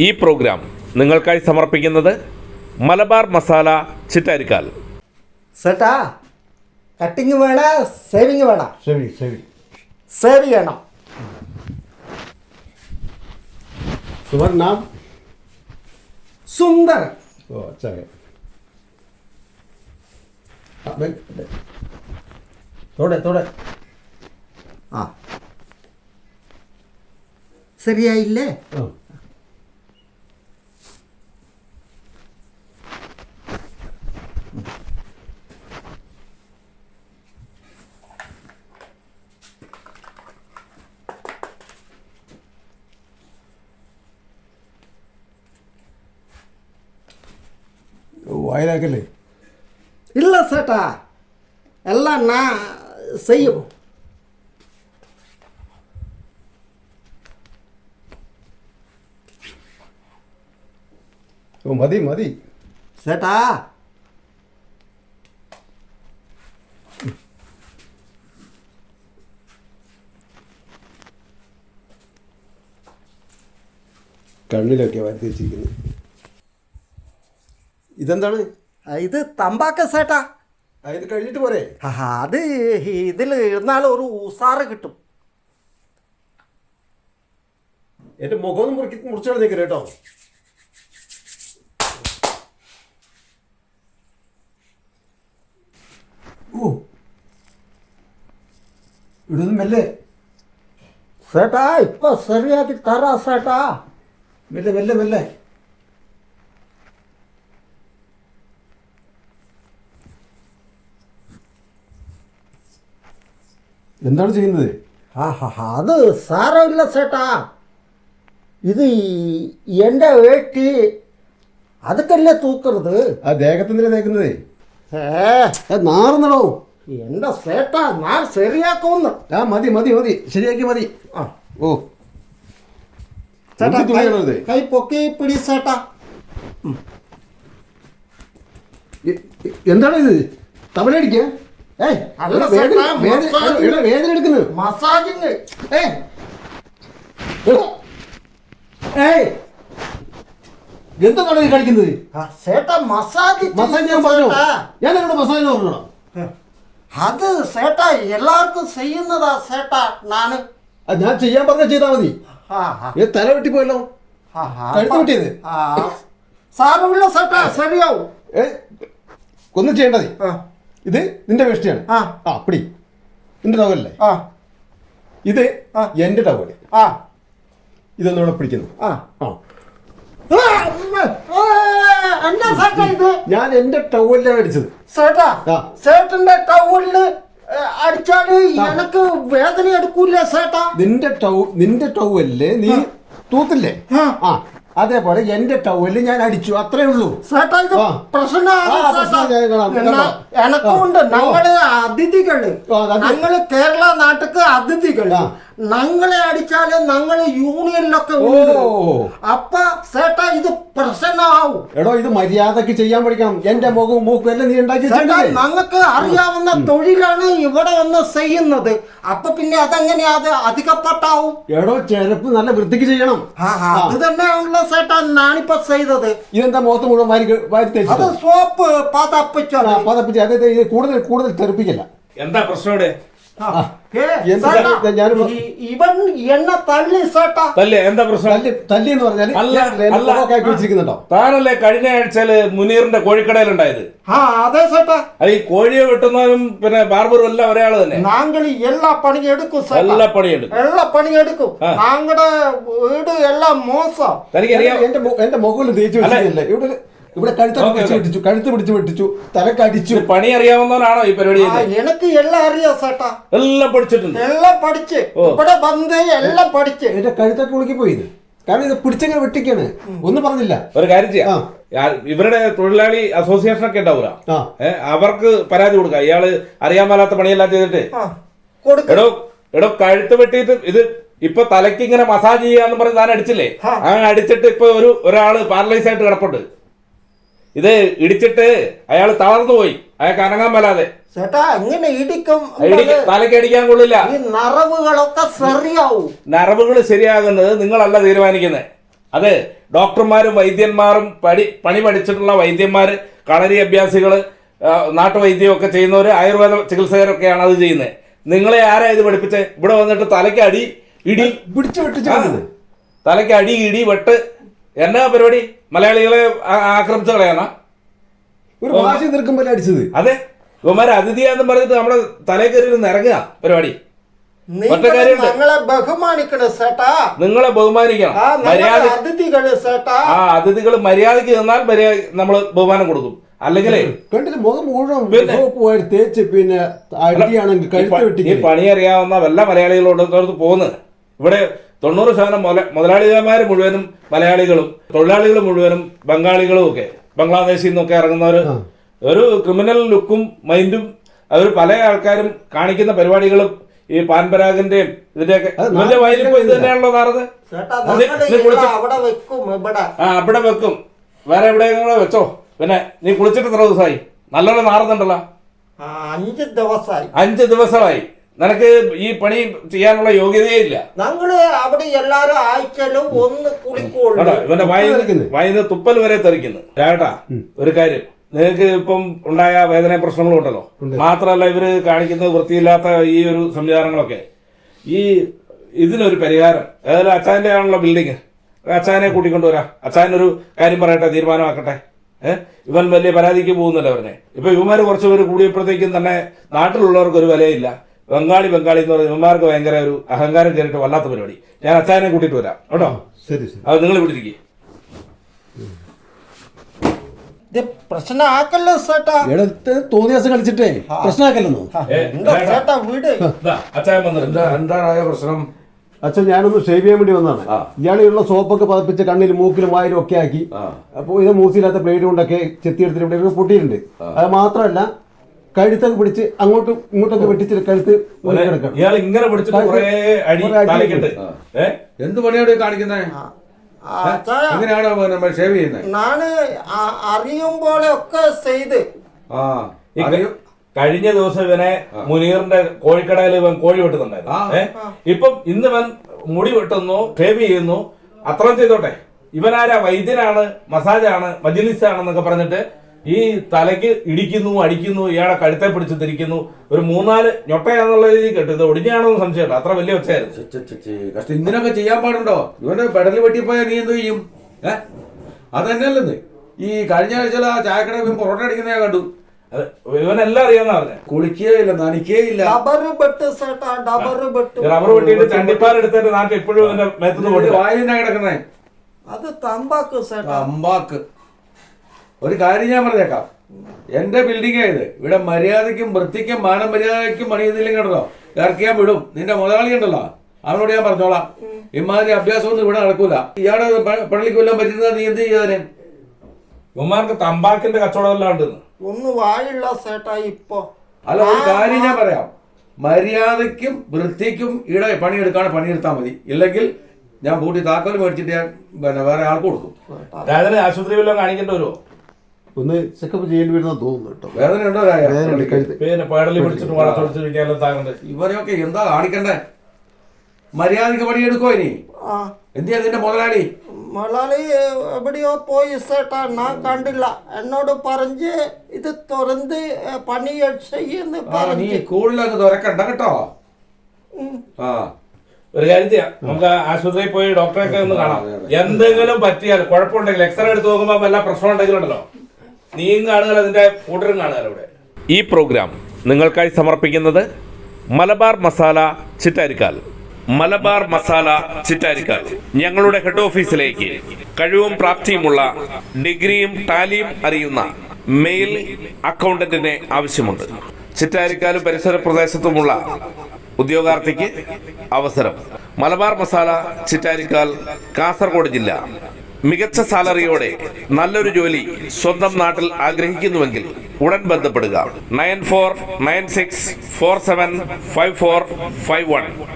ഈ പ്രോഗ്രാം നിങ്ങൾക്കായി സമർപ്പിക്കുന്നത് മലബാർ മസാല ചിറ്റാരിക്കാൽ ചേട്ടാ കട്ടിങ് വേണ സേവിങ് വേണ ശരി ശരി സേവ് ചെയ്യണം तुम्हारा नाम സുന്ദർ ओ अच्छा है हाँ, बैठ, बैठ। थोड़े थोड़े ആ ശരിയായില്ലേ हाँ വായിലാക്കല്ലേ? ഇല്ല സേട്ടാ. എല്ലാം നാ ചെയ്യും. ഓ മതി മതി. ചേട്ടാ കണ്ണിലൊക്കെ വരുത്തി വെച്ചിരിക്കുന്നു ഇതെന്താണ്? ഇത് തമ്പാക്ക സേട്ടാ ഇത് കഴിഞ്ഞിട്ട് പോരെ? അത് ഇതിൽ ഇരുന്നാൽ ഒരു ഉസാറ് കിട്ടും. എന്റെ മുഖമൊന്നും മുറിക്കി മുറിച്ചു കളഞ്ഞേക്കരുത് കേട്ടോ. ഓ. ഇവിടുന്ന് മെല്ലെ. ചേട്ടാ ഇപ്പൊ ശരിയാക്കി തരാ സേട്ടാ. മെല്ലെ മെല്ലെ മെല്ലെ. എന്താണ് ചെയ്യുന്നത്? ആഹാ അത് സാരമില്ല ചേട്ടാ. ഇത് എന്റെ വേട്ടി അതൊക്കെയല്ലേ തൂക്കരുത്? ആ ദേഹത്തിന്റെ തേക്കുന്നത്? ഏ നാറുന്നടോ. എന്റെ ചേട്ടാ ഞാൻ ശരിയാക്കുമെന്ന്. ആ മതി മതി മതി. ശരിയാക്കി മതി. ആ. ഓ. ചേട്ടാ കൈ പൊക്കി പിടി ചേട്ടാ. എന്താണ് ഇത്? തമിഴടിക്കുക വേദന മസാജിങ്. എന്താണ് കളിക്കുന്നത്? മസാജ് മസാജ് ഞാൻ പറഞ്ഞു? എന്നോട് മസാജ് പറഞ്ഞോ അത് സേട്ടാ എല്ലാവർക്കും ചെയ്യുന്നതാ സേട്ടാ നാണ് ഞാൻ ചെയ്യാൻ പറഞ്ഞ ചെയ്താ മതി. തല വെട്ടിപ്പോയല്ലോ. പോയല്ലോ. കഴുത്ത് വെട്ടിയത്? സാരമില്ല ചേട്ടാ ശരിയാവും. ഒന്നും ചെയ്യേണ്ട ആ, ഇത് നിന്റെ വേഷ്ടിയാണ്. ആ. ആ പിടി. നിന്റെ ടവലല്ലേ ആ, ഇത് ആ. എന്റെ ടവൽ ആ, ഇതൊന്നും ഇവിടെ പിടിക്കുന്നു ആ. ആ. ഞാൻ എന്റെ ടവലിലാണ് അടിച്ചത്. സേട്ടാ സേട്ടന്റെ ടവലിൽ അടിച്ചാൽ എനക്ക് വേദന എടുക്കൂല സേട്ടാ നിന്റെ ടൗ നിന്റെ ടവലിൽ നീ തൂത്തില്ലേ? ആ. അതേപോലെ എന്റെ ടവലിൽ ഞാൻ അടിച്ചു അത്രേ ഉള്ളൂ. ചേട്ടാ ഇത് പ്രശ്നമാണ്? എനക്കുണ്ട്. ഞങ്ങൾ അതിഥികൾ. ഞങ്ങൾ കേരള നാട്ടിക്ക് അതിഥികൾ. ഞങ്ങളെ അടിച്ചാൽ ഞങ്ങൾ യൂണിയനിലൊക്കെ അപ്പ സേട്ട ഇത് പ്രശ്നമാവും. എടോ ഇത് മര്യാദയ്ക്ക് ചെയ്യാൻ പഠിക്കണം. എന്റെ മുഖവും മൂക്കും എല്ലാം നീ ഉണ്ടാക്കി? ഞങ്ങൾക്ക് അറിയാവുന്ന തൊഴിലാണ് ഇവിടെ വന്ന് ചെയ്യുന്നത്. അപ്പൊ പിന്നെ അതെങ്ങനെയാ? അത് അധികപ്പെട്ടാവും. എടോ ചെരുപ്പ് നല്ല വൃത്തിക്ക് ചെയ്യണം. അത് തന്നെയാണല്ലോ ചേട്ടാ ഞാനിപ്പോ ചെയ്തത്. ഇതെന്താ മുഖത്ത് മുഴുവൻ വാരി അത് സോപ്പ് പതപ്പിച്ചു പതപ്പിച്ചു. അതായത് ഇത് കൂടുതൽ കൂടുതൽ തെറിപ്പിക്കില്ല. എന്താ പ്രശ്നം ഇവിടെ ഇവൻ എണ്ണ തള്ളി എന്താ പ്രശ്നം? തല്ലി തല്ലി എന്ന് പറഞ്ഞാൽ വെച്ചിരിക്കുന്നുണ്ടോ? താനല്ലേ കഴിഞ്ഞ ആഴ്ചയിൽ മുനീറിന്റെ കോഴിക്കടയിലുണ്ടായത്? ആ അതെ ചേട്ടാ അത് ഈ കോഴിയെ വെട്ടുന്നവനും പിന്നെ ബാർബറും എല്ലാം ഒരാൾ ആൾ തന്നെ. നാങ്കൾ എല്ലാ പണിയും എടുക്കും എല്ലാ പണിയെടുക്കും എല്ലാ പണിയും എടുക്കും. നാങ്ങളുടെ വീട് എല്ലാം മോശം. തനിക്കറിയാം എന്റെ എന്റെ മുകളിൽ തേച്ചു ഇവിടെ ഇവിടെ കഴുത്തൊക്കെ പിടിച്ചു. വെട്ടിച്ചു കഴുത്ത് പിടിച്ച് വെട്ടിച്ചു തലക്കടിച്ചു. പണി അറിയാവുന്നവനാണോ ഈ പരിപാടി ആ, എനിക്ക് എല്ലാം അറിയാം സേട്ടാ. എല്ലാം പഠിച്ചിട്ടുണ്ട്. എല്ലാം പഠിച്ച്. ഇവിടെ വന്ന് എല്ലാം പഠിച്ച്. എന്റെ കഴുത്തൊക്കെ ഉളുക്കി പോയി കാരണം ഇത് പിടിച്ചങ്ങനെ വെട്ടിക്കാണ്. ഒന്നും പറഞ്ഞില്ല. ഒരു കാര്യം ചെയ്യാം. ഇവരുടെ തൊഴിലാളി അസോസിയേഷൻ ഒക്കെ ഉണ്ടാവൂല. അവർക്ക് പരാതി കൊടുക്കാം ഇയാൾ അറിയാൻ മേലാത്ത പണിയെല്ലാം ചെയ്തിട്ട്. ആ, കൊടുക്ക്. എടോ എടോ കഴുത്ത് വെട്ടിയിട്ട് ഇത് ഇപ്പൊ തലയ്ക്ക് ഇങ്ങനെ മസാജ് ചെയ്യാന്ന് പറഞ്ഞ് താൻ അടിച്ചില്ലേ. അങ്ങനെ അടിച്ചിട്ട് ഇപ്പൊ ഒരു ഒരാൾ പാരലൈസ് ആയിട്ട് കിടപ്പുണ്ട്. ഇത് ഇടിച്ചിട്ട് അയാൾ തളർന്നു പോയി. അയാൾക്ക് അനങ്ങാൻ മേലാതെ. ചേട്ടാ എങ്ങനെ ഇടിക്കും തലയ്ക്ക് അടിക്കാൻ കൊള്ളില്ല. ഈ നറവുകളൊക്കെ ശരിയാവും. നറവുകൾ ശരിയാകുന്നത് നിങ്ങളല്ല തീരുമാനിക്കുന്നത്. അത് ഡോക്ടർമാരും വൈദ്യന്മാരും പടി പണി പഠിച്ചിട്ടുള്ള വൈദ്യന്മാർ കളരി അഭ്യാസികൾ നാട്ടുവൈദ്യം ഒക്കെ ചെയ്യുന്നവർ ആയുർവേദ ചികിത്സകരൊക്കെയാണ് അത് ചെയ്യുന്നത്. നിങ്ങളെ ആരാ ഇത് പഠിപ്പിച്ചത് ഇവിടെ വന്നിട്ട് തലയ്ക്ക് അടി ഇടി പിടിച്ചു വെട്ടിച്ചു തലയ്ക്ക് അടി ഇടി വെട്ട്. എന്നാ പരിപാടി? മലയാളികളെ ആക്രമിച്ചു കളയാനാ? ഒരു വാശി നിൽക്കുമ്പോൾ അടിച്ചത്? അതെ. ഇവന്മാർ അതിഥിയാന്ന് പറഞ്ഞിട്ട് നമ്മുടെ തലേ കയറി ഇറങ്ങുക പരിപാടി. ഞങ്ങളെ ബഹുമാനിക്കണ സേട്ടാ. നിങ്ങളെ ബഹുമാനിക്കണം. ആ മര്യാദ ഞങ്ങളെ അതിഥികൾ സേട്ടാ. ആ അതിഥികൾ മര്യാദയ്ക്ക് നിന്നാൽ മര്യാദ നമ്മൾ ബഹുമാനം കൊടുക്കും. അല്ലെങ്കിൽ കണ്ടില്ല മുഖം മുഴുവൻ തേച്ച് പിന്നെ അടിയാണെങ്കിൽ ഈ പണി അറിയാവുന്ന വല്ല മലയാളികളോട് പോകുന്നത് ഇവിടെ തൊണ്ണൂറ് ശതമാനം മുല മുതലാളിമാർ മുഴുവനും മലയാളികളും തൊഴിലാളികൾ മുഴുവനും ബംഗാളികളും ഒക്കെ ബംഗ്ലാദേശിൽ നിന്നൊക്കെ ഇറങ്ങുന്നവർ ഒരു ക്രിമിനൽ ലുക്കും മൈൻഡും അവർ പല ആൾക്കാരും കാണിക്കുന്ന പരിപാടികളും ഈ പാൻപരാഗിന്റെയും ഇതിന്റെയൊക്കെ വയലിപ്പോ ഇവന്റെ ഇത് തന്നെയാണല്ലോ നാറത് ആ അവിടെ വെക്കും. വേറെ എവിടെയെങ്കിലും വെച്ചോ. പിന്നെ നീ കുളിച്ചിട്ട് എത്ര ദിവസമായി. നല്ലോണം നാറുന്നുണ്ടല്ലോ. അഞ്ച് ദിവസമായി. അഞ്ച് ദിവസമായി. നിനക്ക് ഈ പണി ചെയ്യാനുള്ള യോഗ്യതയേ ഇല്ല. ഞങ്ങൾ അവിടെ എല്ലാരും ആഴ്ചയിലും ഒന്ന് കുളിക്കുള്ളൂ. ഇവന്റെ വായിന്ന്. വായിന്ന് തുപ്പൽ വരെ തെറിക്കുന്നു. രാട്ടാ ഒരു കാര്യം. നിങ്ങൾക്ക് ഇപ്പം ഉണ്ടായ വേദന പ്രശ്നങ്ങളും ഉണ്ടല്ലോ. മാത്രമല്ല ഇവർ കാണിക്കുന്നത് വൃത്തിയില്ലാത്ത ഈ ഒരു സംവിധാനങ്ങളൊക്കെ. ഈ ഇതിനൊരു പരിഹാരം. ഏതായാലും അച്ചായന്റെ ആണല്ലോ ബിൽഡിങ്. അച്ചായനെ കൂട്ടിക്കൊണ്ടുവരാം ഒരു കാര്യം പറയട്ടെ തീരുമാനമാക്കട്ടെ. ഏഹ് ഇവൻ വലിയ പരാതിക്ക് പോകുന്നല്ലോ അവനെ. ഇപ്പൊ ഇവന്മാര് കുറച്ചുപേര് കൂടിയപ്പോഴത്തേക്കും തന്നെ നാട്ടിലുള്ളവർക്ക് ഒരു വിലയില്ല. ബംഗാളി ബംഗാളി എന്ന് പറഞ്ഞ ഇവന്മാർക്ക് ഭയങ്കര ഒരു അഹങ്കാരം കയറിയിട്ട് വല്ലാത്ത പരിപാടി. ഞാൻ അച്ചായനെ കൂട്ടിയിട്ട് വരാം. കേട്ടോ? ശരി ശരി. അത് നിങ്ങൾ ഇവിടെ ഇരിക്കും. ഇത് പ്രശ്നമാക്കല്ലോ സേട്ടാ ഇടത്ത് തോന്നിയ ദിവസം കളിച്ചിട്ടേ. പ്രശ്നമാക്കല്ലെന്നോ? ആ, എന്താ സേട്ടാ വീട്? അച്ചായൻ വന്നിട്ട് എന്താ എന്താണായ പ്രശ്നം? അച്ഛൻ ഞാനൊന്ന് ഷേവ് ചെയ്യാൻ വേണ്ടി വന്നതാണ്. ഇയാളുള്ള സോപ്പൊക്കെ പതിപ്പിച്ച് കണ്ണിലും മൂക്കിലും വായിലും ഒക്കെ ആക്കി അപ്പൊ അപ്പോൾ ഇത് മൂസിയില്ലാത്ത പ്ലേറ്റ് കൊണ്ടൊക്കെ ചെത്തിയെടുത്തിട്ട് ഇവിടെ ഇവിടെ പൊട്ടിയിട്ടുണ്ട്. അത് മാത്രമല്ല കഴുത്തൊക്കെ പിടിച്ച് അങ്ങോട്ടും ഇങ്ങോട്ടൊക്കെ വെട്ടിച്ചിട്ട് കഴുത്ത് കിടക്കണം ഇയാൾ ഇങ്ങനെ പിടിച്ചിട്ട് കുറേ അടി എന്ത് പണിയാണ് കാണിക്കുന്നത് എങ്ങനെയാണോ നമ്മൾ ഷേവ് ചെയ്യുന്നത് നാന് ആ- അറിയും പോലെ ഒക്കെ ചെയ്ത് ആ കഴിഞ്ഞ ദിവസം ഇവനെ മുനീറിന്റെ കോഴിക്കടയിൽ ഇവൻ കോഴി വെട്ടുന്നുണ്ടായിരുന്നു. ഇപ്പം ഇന്ന് ഇവൻ മുടി വെട്ടുന്നു ഷേവ് ചെയ്യുന്നു. അത്രയും ചെയ്തോട്ടെ. ഇവനാരാ വൈദ്യനാണ് മസാജാണ് മജിലിസാണെന്നൊക്കെ പറഞ്ഞിട്ട് ഈ തലയ്ക്ക് ഇടിക്കുന്നു അടിക്കുന്നു ഇയാളെ കഴുത്തെ പിടിച്ച് തിരിക്കുന്നു. ഒരു മൂന്നാൽ ഞൊട്ടയാന്നുള്ള രീതി കേട്ടു. ഇത് ഒടിഞ്ഞാണോ എന്ന് സംശയമുണ്ട് അത്ര വലിയ ഒച്ചയായിരുന്നു. കഷ്ടം. ഇങ്ങനൊക്കെ ചെയ്യാൻ പാടുണ്ടോ? ഇവന്റെ പെടൽ വെട്ടിപ്പോയാൽ നീ എന്ത് ചെയ്യും? ഏ? അതന്നെയല്ലെന്ന്. ഈ കഴിഞ്ഞ ആഴ്ച ആ ചായക്കട പൊറോട്ട അടിക്കുന്നേ കണ്ടു. അത് ഇവനെല്ലാം അറിയാന്ന് പറഞ്ഞു. കുളിക്കുകയില്ല നനയ്ക്കുകയില്ല ഡബറ് ബെട്ട് സേട്ടാ ഡബറ് ബെട്ട് റബ്ബർ വെട്ടിയിട്ട് ചണ്ടിപ്പാൽ എടുത്തിട്ട് നാട്ടിൽ എപ്പോഴും വായിലെന്നാ കിടക്കുന്നേ? അത് തമ്പാക്ക് സേട്ടാ. അമ്പാക്ക് ഒരു കാര്യം ഞാൻ പറഞ്ഞേക്കാം. എന്റെ ബിൽഡിംഗ് ഇത്. ഇവിടെ മര്യാദയ്ക്കും വൃത്തിക്കും മാനം മര്യാദയ്ക്കും പണി ചെയ്തില്ലെങ്കിൽ കേട്ടോ ഇറക്കിയാൻ വിടും. നിന്റെ മുതലാളി ഉണ്ടല്ലോ. അവനോട് ഞാൻ പറഞ്ഞോളാം. ഇമാതിരി അഭ്യാസമൊന്നും ഇവിടെ നടക്കൂല. ഇയാളെ പള്ളിക്ക് വല്ലതും പറ്റുന്ന നീ എന്ത് ചെയ്യാതെ ഉമ്മാർക്ക് തമ്പാക്കിന്റെ കച്ചവടം എല്ലാം ഉണ്ടെന്ന് ഒന്ന് വായുള്ള സേട്ടാ ഇപ്പൊ. അല്ല ഒരു കാര്യം ഞാൻ പറയാം. മര്യാദയ്ക്കും വൃത്തിക്കും ഇവിടെ പണിയെടുക്കാണ് പണിയെടുത്താൽ മതി. ഇല്ലെങ്കിൽ ഞാൻ പൂട്ടി താക്കോൽ മേടിച്ചിട്ട് ഞാൻ പിന്നെ വേറെ ആൾക്ക് കൊടുക്കും. ആശുപത്രി വല്ലതും കാണിക്കേണ്ടി വരുമോ ഒന്ന് ചെക്കപ്പ് ചെയ്യേണ്ടി വരുന്ന തോന്നുന്നു കേട്ടോ. വേദന ഉണ്ടോ രായ? വേദനയുണ്ട്. കഴുത്ത്. പിന്നെ പടലി പിടിച്ചിട്ട് താങ്ങണ്ട്. ഇവരെയൊക്കെ എന്താ കാണിക്കണ്ടേ? മര്യാദയ്ക്ക് പണിയെടുക്കോ ഇനി? ആ. എന്തിയാ നിന്റെ മുതലാളി? മുതലാളി എവിടെയോ പോയി സേട്ടാ. ഞാൻ കണ്ടില്ല. എന്നോട് പറഞ്ഞ് ഇത് തുറന്ന് പണി ചെയ്യുന്നു ആ നീ പറഞ്ഞ്. കൂടുതലങ്ങ് തുറക്കണ്ട കേട്ടോ. ആ. ഒരു കാര്യം ചെയ്യാം. നമുക്ക് ആശുപത്രിയിൽ പോയി ഡോക്ടറെ ഒക്കെ ഒന്ന് കാണാം. എന്തെങ്കിലും പറ്റിയാൽ കുഴപ്പമുണ്ടെങ്കിൽ എക്സ്റേ എടുത്ത് നോക്കുമ്പോൾ വല്ല പ്രശ്നം ഉണ്ടെങ്കിലും ഉണ്ടല്ലോ നീയും കാണുക അതിന്റെ കൂട്ടരും കാണുക ഇവിടെ. ഈ പ്രോഗ്രാം നിങ്ങൾക്കായി സമർപ്പിക്കുന്നത് മലബാർ മസാല ചിറ്റാരിക്കാൽ. മലബാർ മസാല ചിറ്റാരിക്കാൽ. ഞങ്ങളുടെ ഹെഡ് ഓഫീസിലേക്ക് കഴിവും പ്രാപ്തിയുമുള്ള ഡിഗ്രിയും ടാലിയും അറിയുന്ന മെയിൽ അക്കൗണ്ടന്റിനെ ആവശ്യമുണ്ട്. ചിറ്റാരിക്കാലും പരിസര പ്രദേശത്തുമുള്ള ഉദ്യോഗാർത്ഥിക്ക് അവസരം. മലബാർ മസാല ചിറ്റാരിക്കാൽ കാസർഗോഡ് ജില്ല മികച്ച സാലറിയോടെ നല്ലൊരു ജോലി സ്വന്തം നാട്ടിൽ ആഗ്രഹിക്കുന്നുവെങ്കിൽ ഉടൻ ബന്ധപ്പെടുക. Nine four nine six four seven five four five one.